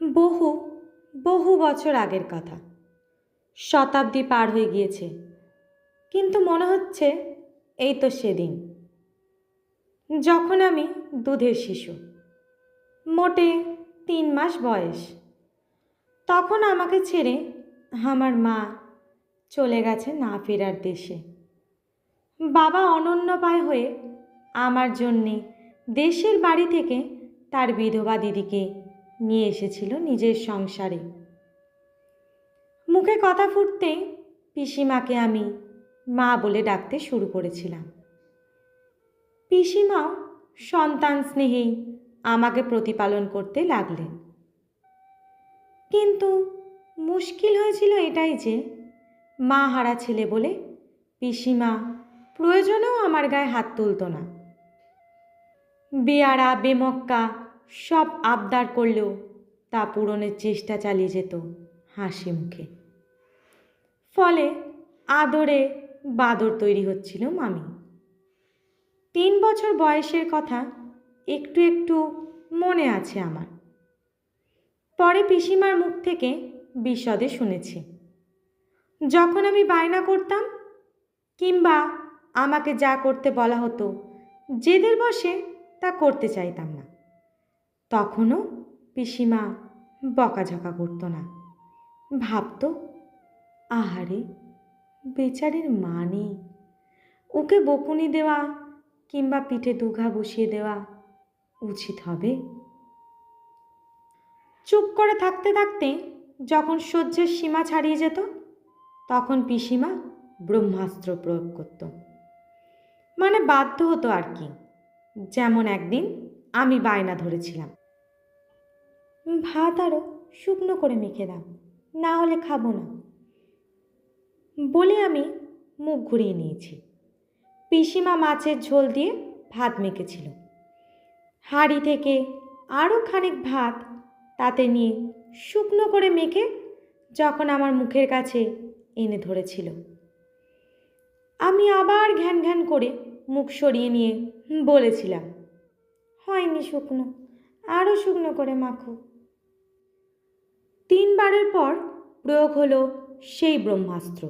বহু বহু বছর আগের কথা। শতাব্দী পার হয়ে গিয়েছে, কিন্তু মনে হচ্ছে এই তো সেদিন। যখন আমি দুধের শিশু, মোটে তিন মাস বয়স, তখন আমাকে ছেড়ে আমার মা চলে গেছে না ফেরার দেশে। বাবা অনন্যপায় হয়ে আমার জন্যে দেশের বাড়ি থেকে তার বিধবা দিদিকে নিয়ে এসেছিল নিজের সংসারে। মুখে কথা ফুটতেই পিসিমাকে আমি মা বলে ডাকতে শুরু করেছিলাম। পিসিমাও সন্তান স্নেহেই আমাকে প্রতিপালন করতে লাগলেন। কিন্তু মুশকিল হয়েছিল এটাই যে, মা হারা ছেলে বলে পিসিমা প্রয়োজনেও আমার গায়ে হাত তুলতো না। বেয়ারা বেমক্কা সব আবদার করলেও তা পূরণের চেষ্টা চালিয়ে যেত হাসি মুখে। ফলে আদরে বাদর তৈরি হচ্ছিল মামি। তিন বছর বয়সের কথা একটু একটু মনে আছে আমার। পরে পিসিমার মুখ থেকে বিশদে শুনেছি। যখন আমি বায়না করতাম কিংবা আমাকে যা করতে বলা হতো জেদের বসে তা করতে চাইতাম না। তখনও পিসিমা বকাঝকা করতো না। ভাবতো, আহারে, বেচারির মা নেই ওকে বকুনি দেওয়া কিংবা পিঠে দুঘা বসিয়ে দেওয়া উচিত হবে? চুপ করে থাকতে থাকতে যখন সহ্যের সীমা ছাড়িয়ে যেত, তখন পিসিমা ব্রহ্মাস্ত্র প্রয়োগ করত। মানে বাধ্য হতো আর কি, যেমন একদিন আমি বায়না ধরেছিলাম। ভাত আরও শুকনো করে মেখে দাও, না হলে খাব না। বলে আমি মুখ ঘুরিয়ে নিয়েছি। পিসিমা মাছের ঝোল দিয়ে ভাত মেখেছিল। হাঁড়ি থেকে আরও খানিক ভাত তাতে নিয়ে শুকনো করে মেখে যখন আমার মুখের কাছে এনে ধরেছিল। আমি আবার ঘ্যান ঘ্যান করে মুখ সরিয়ে নিয়ে বলেছিলাম, হয়নি শুকনো আরও শুকনো করে মাখো। তিনবারের পর প্রয়োগ হলো সেই ব্রহ্মাস্ত্র।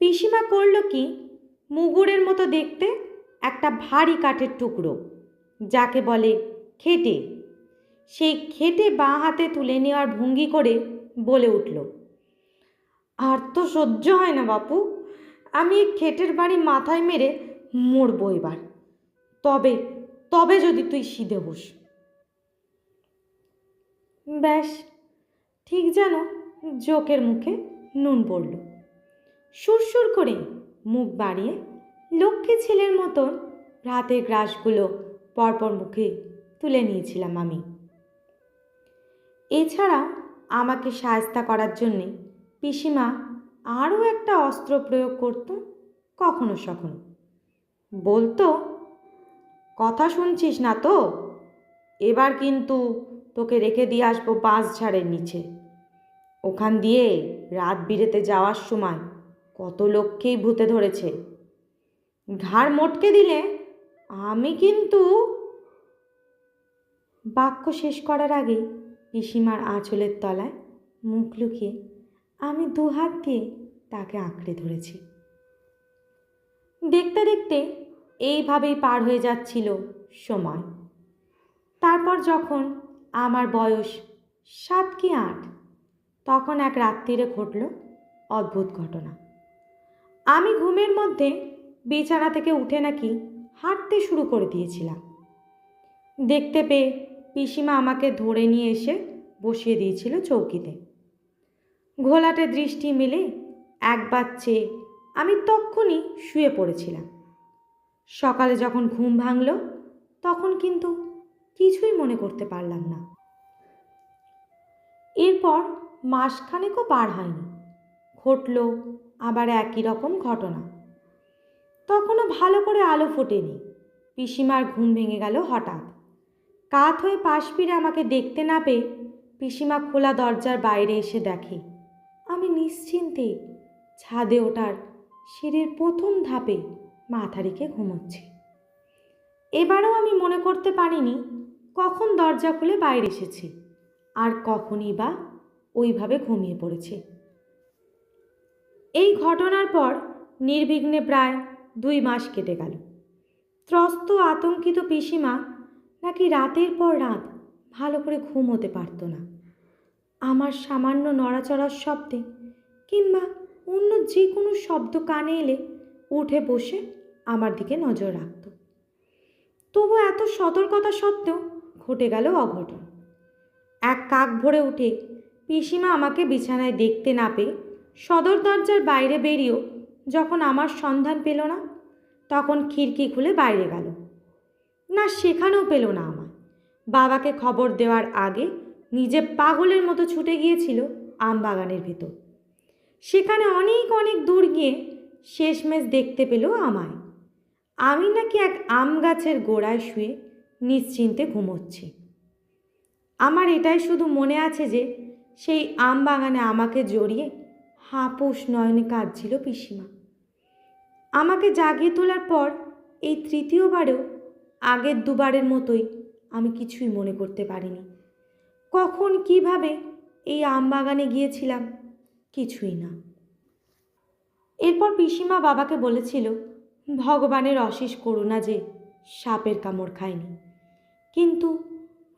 পিসিমা করল কি? মুগুরের মতো দেখতে একটা ভারী কাঠের টুকরো, যাকে বলে খেটে। সেই খেটে বাঁ হাতে তুলে নেওয়ার ভঙ্গি করে বলে উঠল, আর তো সহ্য হয় না বাপু, আমি এই খেটের বাড়ি মাথায় মেরে মরবো এবার। তবে তবে যদি তুই সিধে হোস। ব্যাস ঠিক যেন জোকের মুখে নুন পড়ল। সুরসুর করে মুখ বাড়িয়ে লক্ষ্মী ছেলের মতন রাতের গ্রাসগুলো পরপর মুখে তুলে নিয়েছিলাম আমি। এছাড়া আমাকে সায়স্তা করার জন্যে পিসিমা আরও একটা অস্ত্র প্রয়োগ করত কখনো সখনো। বলতো, কথা শুনছিস না তো? এবার কিন্তু তোকে রেখে দিয়ে আসব বাঁশ ঝাড়ের নিচে। ওখান দিয়ে রাত বিরেতে যাওয়ার সময় কত লোককেই ভূতে ধরেছে। ঘাড় মোটকে দিলে আমি কিন্তু বাক্য শেষ করার আগে পিসিমার আঁচলের তলায় মুখ লুকিয়ে আমি দু হাত দিয়ে তাকে আঁকড়ে ধরেছি। দেখতে দেখতে এইভাবেই পার হয়ে যাচ্ছিল সময়। তারপর যখন আমার বয়স সাত কি আট তখন এক রাত্রিরে ঘটল অদ্ভুত ঘটনা। আমি ঘুমের মধ্যে বিছানা থেকে উঠে নাকি হাঁটতে শুরু করে দিয়েছিলাম। দেখতে পেয়ে পিসিমা আমাকে ধরে নিয়ে এসে বসিয়ে দিয়েছিল চৌকিতে। ঘোলাটে দৃষ্টি মিলে একবার চেয়ে আমি তক্ষুনি শুয়ে পড়েছিলাম। সকালে যখন ঘুম ভাঙল, তখন কিন্তু কিছুই মনে করতে পারলাম না। এরপর মাসখানেকও পার হয়নি। ঘটল আবার একই রকম ঘটনা। তখনও ভালো করে আলো ফোটেনি। পিসিমার ঘুম ভেঙে গেল হঠাৎ। কাত হয়ে পাশ ফিরে আমাকে দেখতে না পেয়ে পিসিমা খোলা দরজার বাইরে এসে দেখে, আমি নিশ্চিন্তে ছাদে ওঠার সিঁড়ির প্রথম ধাপে মাথা রেখে ঘুমোচ্ছি। এবারও আমি মনে করতে পারিনি কখন দরজা খুলে বাইরে এসেছি আর কখনই বা ওইভাবে ঘুমিয়ে পড়েছে। এই ঘটনার পর নির্বিঘ্নে প্রায় দুই মাস কেটে গেল। ত্রস্ত, আতঙ্কিত পিসিমা নাকি রাতের পর রাত ভালো করে ঘুম হতে পারত না। আমার সামান্য নড়াচড়ার শব্দে কিংবা অন্য যে কোনো শব্দ কানে এলে উঠে বসে আমার দিকে নজর রাখত। তবু এত সতর্কতা সত্ত্বেও ঘটে গেল অঘটন। এক কাক ভরে উঠে পিসিমা আমাকে বিছানায় দেখতে না পেয়ে সদর দরজার বাইরে বেরিয়েও যখন আমার সন্ধান পেল না, তখন খিড়কি খুলে বাইরে গেল। না, সেখানেও পেল না আমার বাবাকে খবর দেওয়ার আগে নিজে পাগলের মতো ছুটে গিয়েছিল আম বাগানের ভিতর। সেখানে অনেক অনেক দূর গিয়ে শেষমেশ দেখতে পেল আমায়। আমি নাকি এক আম গাছের গোড়ায় শুয়ে নিশ্চিন্তে ঘুমোচ্ছি। আমার এটাই শুধু মনে আছে যে সেই আম বাগানে আমাকে জড়িয়ে হাঁপুস নয়নে কাঁদছিল পিসিমা। আমাকে জাগিয়ে তোলার পর এই তৃতীয়বারেও আগের দুবারের মতোই আমি কিছুই মনে করতে পারিনি। কখন কীভাবে এই আম বাগানে গিয়েছিলাম কিছুই না। এরপর পিসিমা বাবাকে বলেছিল, ভগবানের অশেষ করুণা যে সাপের কামড় খায়নি। কিন্তু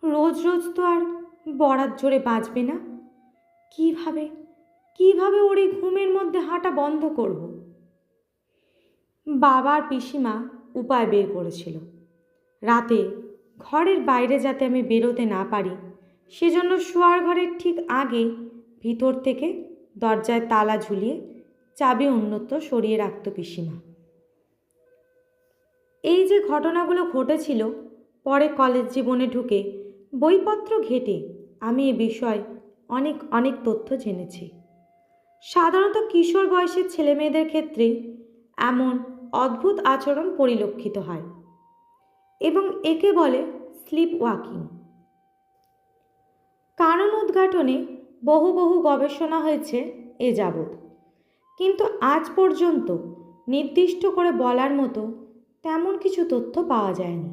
রোজ রোজ তো আর বরাত জোরে বাঁচবে না। কীভাবে? কীভাবে ওর এই ঘুমের মধ্যে হাঁটা বন্ধ করব? বাবার পিসিমা উপায় বের করেছিল। রাতে ঘরের বাইরে যাতে আমি বেরোতে না পারি, সেজন্য শোয়ার ঘরের ঠিক আগে ভিতর থেকে দরজায় তালা ঝুলিয়ে চাবি অন্যত্র সরিয়ে রাখত পিসিমা। এই যে ঘটনাগুলো ঘটেছিল, পরে কলেজ জীবনে ঢুকে বইপত্র ঘেটে আমি এ বিষয়ে অনেক অনেক তথ্য জেনেছি। সাধারণত কিশোর বয়সের ছেলেমেয়েদের ক্ষেত্রে এমন অদ্ভুত আচরণ পরিলক্ষিত হয় এবং একে বলে স্লিপ ওয়াকিং কারণ উদ্ঘাটনে বহু বহু গবেষণা হয়েছে এ যাবৎ। কিন্তু আজ পর্যন্ত নির্দিষ্ট করে বলার মতো তেমন কিছু তথ্য পাওয়া যায়নি।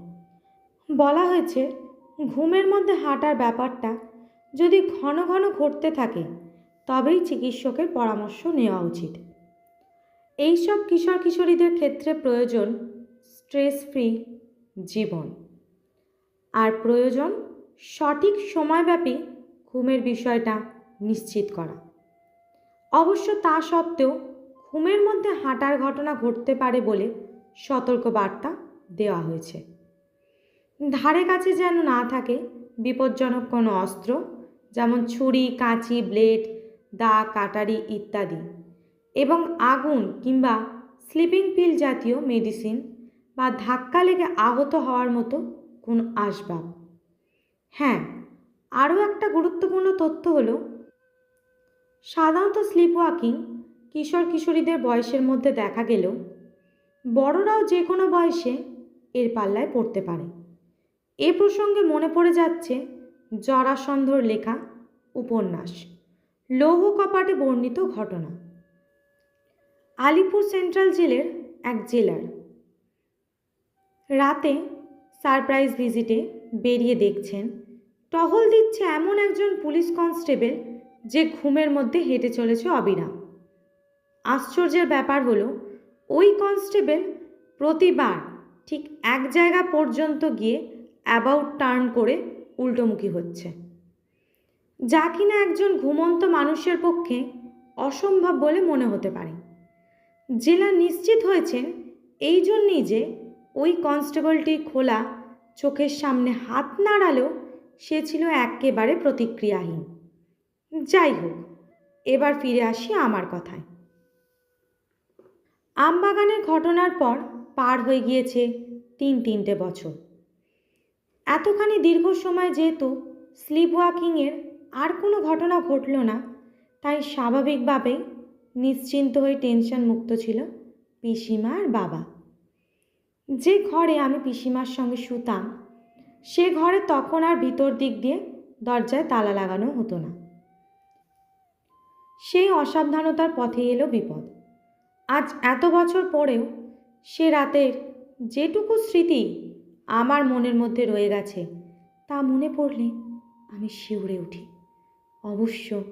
বলা হয়েছে, ঘুমের মধ্যে হাঁটার ব্যাপারটা যদি ঘন ঘন ঘটতে থাকে, তবেই চিকিৎসকের পরামর্শ নেওয়া উচিত। এইসব কিশোর কিশোরীদের ক্ষেত্রে প্রয়োজন স্ট্রেস ফ্রি জীবন। আর প্রয়োজন সঠিক সময়ব্যাপী ঘুমের বিষয়টা নিশ্চিত করা। অবশ্য তা সত্ত্বেও ঘুমের মধ্যে হাঁটার ঘটনা ঘটতে পারে বলে সতর্ক বার্তা দেওয়া হয়েছে। ধারে কাছে যেন না থাকে বিপজ্জনক কোনো অস্ত্র যেমন ছুরি, কাঁচি, ব্লেড, দা, কাটারি ইত্যাদি। এবং আগুন কিংবা স্লিপিং পিল জাতীয় মেডিসিন বা ধাক্কা লেগে আহত হওয়ার মতো কোনো আসবাব হ্যাঁ আরও একটা গুরুত্বপূর্ণ তথ্য হলো, সাধারণত স্লিপ ওয়াকিং কিশোর কিশোরীদের বয়সের মধ্যে দেখা গেলেও বড়রাও যে কোনো বয়সে এর পাল্লায় পড়তে পারে। এ প্রসঙ্গে মনে পড়ে যাচ্ছে জরাসন্ধর লেখা, উপন্যাস। লৌহ কপাটে বর্ণিত ঘটনা। আলিপুর সেন্ট্রাল জেলের এক জেলার। রাতে সারপ্রাইজ ভিজিটে বেরিয়ে দেখছেন, টহল দিচ্ছে এমন একজন পুলিশ কনস্টেবল যে ঘুমের মধ্যে হেঁটে চলেছে অবিরাম। আশ্চর্যের ব্যাপার হলো, ওই কনস্টেবল প্রতিবার ঠিক এক জায়গা পর্যন্ত গিয়ে অ্যাবাউট টার্ন করে উল্টোমুখী হচ্ছে। যা কিনা একজন ঘুমন্ত মানুষের পক্ষে অসম্ভব বলে মনে হতে পারে। জেলা নিশ্চিত হয়েছেন এই জন্যই যে ওই কনস্টেবলটি খোলা, চোখের সামনে হাত নাড়ালেও সে ছিল একেবারে প্রতিক্রিয়াহীন। যাই হোক, এবার ফিরে আসি আমার কথায়। আমবাগানের ঘটনার পর পার হয়ে গিয়েছে তিন তিনটে বছর। এতখানি দীর্ঘ সময় যেহেতু স্লিপ ওয়াকিংয়ের আর কোনো ঘটনা ঘটল না, তাই স্বাভাবিকভাবেই নিশ্চিন্ত হয়ে টেনশন মুক্ত ছিল পিসিমা আর বাবা। যে ঘরে আমি পিসিমার সঙ্গে শুতাম, সে ঘরে তখন আর ভিতর দিক দিয়ে দরজায় তালা লাগানো হতো না। সেই অসাবধানতার পথে এলো বিপদ। আজ এত বছর পরেও সে রাতের যেটুকু স্মৃতি আমার মনের মধ্যে রয়ে গেছে। তা মনে পড়লে আমি শিউরে উঠি। অবশ্য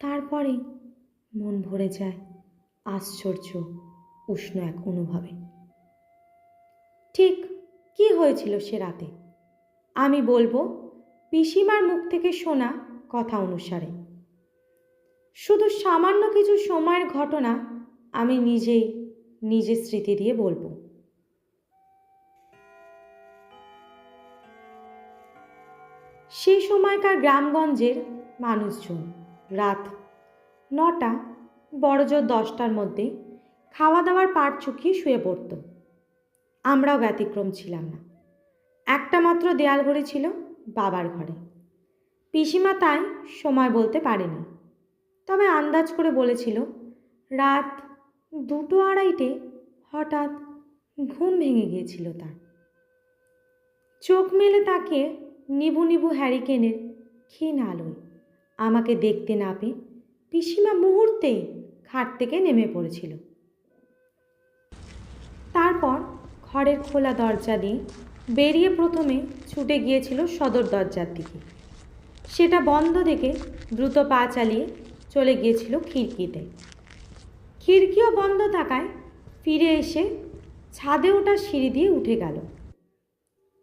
তারপরে মন ভরে যায় আশ্চর্য, উষ্ণ এক অনুভবে। ঠিক কি হয়েছিল সে রাতে? আমি বলব, পিসিমার মুখ থেকে শোনা কথা অনুসারে। শুধু সামান্য কিছু সময়ের ঘটনা আমি নিজেই, নিজের স্মৃতি দিয়ে বলব। সেই সময়কার গ্রামগঞ্জের মানুষজন। রাত নটা, বড়জোর দশটার মধ্যে খাওয়া দাওয়ার পাট চুকিয়ে শুয়ে পড়ত। আমরাও ব্যতিক্রম ছিলাম না। একটা মাত্র দেয়াল ঘড়ি ছিল বাবার ঘরে। পিসিমা তাই সময় বলতে পারেনি। তবে আন্দাজ করে বলেছিল, রাত দুটো আড়াইটে হঠাৎ ঘুম ভেঙে গিয়েছিল তার। চোখ মেলে তাকিয়ে নিবু নিবু হ্যারিকেনের ক্ষীণ আলোয়। আমাকে দেখতে না পেয়ে পিসিমা মুহূর্তেই খাট থেকে নেমে পড়েছিল। তারপর ঘরের খোলা দরজা দিয়ে বেরিয়ে প্রথমে ছুটে গিয়েছিল সদর দরজার দিকে। সেটা বন্ধ দেখে দ্রুত পা চালিয়ে চলে গিয়েছিল খিড়কিতে। খিড়কিও বন্ধ থাকায় ফিরে এসে ছাদে ওঠা সিঁড়ি দিয়ে উঠে গেল।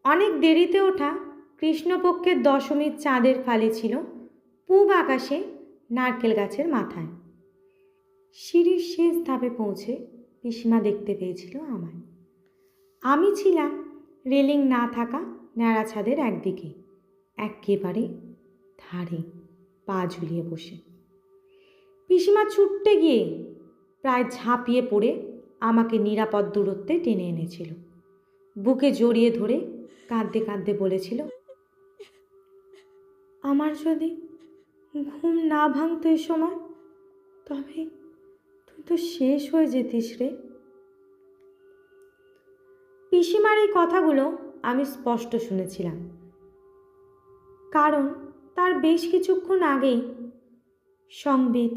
অনেক দেরিতে ওঠা কৃষ্ণপক্ষের দশমীর চাঁদের ফালি ছিল পূব আকাশে নারকেল গাছের মাথায়। সিঁড়ির শেষ ধাপে পৌঁছে পিসিমা দেখতে পেয়েছিল আমায়। আমি ছিলাম রেলিং না থাকা ন্যাড়া ছাদের একদিকে, একেবারে ধারে পা ঝুলিয়ে বসে। পিসিমা ছুটতে গিয়ে প্রায় ঝাঁপিয়ে পড়ে আমাকে নিরাপদ দূরত্বে টেনে এনেছিল। বুকে জড়িয়ে ধরে কাঁদতে কাঁদতে বলেছিল আমার যদি ঘুম না ভাঙতো এ সময়, তবে তুই তো শেষ হয়ে যেতিস রে। পিসিমার এই কথাগুলো আমি স্পষ্ট শুনেছিলাম। কারণ তার বেশ কিছুক্ষণ আগেই সংবিত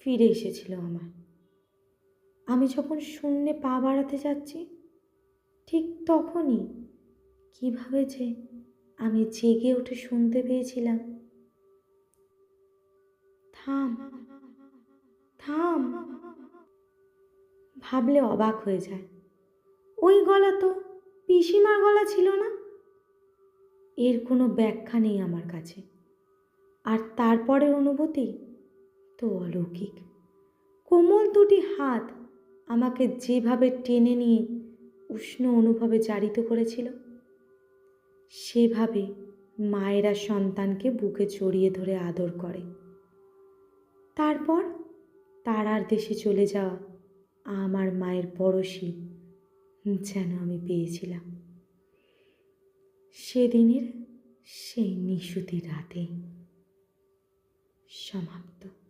ফিরে এসেছিল আমার। আমি যখন শূন্যে পা বাড়াতে যাচ্ছি, ঠিক তখনই কীভাবে যে আমি জেগে উঠে শুনতে পেয়েছিলাম। থাম থাম। ভাবলে অবাক হয়ে যায়। ওই গলা তো পিসিমার গলা ছিল না? এর কোনো ব্যাখ্যা নেই আমার কাছে। আর তারপরের অনুভূতি তো অলৌকিক। কোমল দুটি হাত আমাকে যেভাবে টেনে নিয়ে উষ্ণ অনুভবে জারিত করেছিল সেভাবে মায়েরা সন্তানকে বুকে জড়িয়ে ধরে আদর করে। তারপর তারার দেশে চলে যাওয়া আমার মায়ের পরশি যেন আমি পেয়েছিলাম। সেদিনের সেই নিশুতি রাতে সমাপ্ত।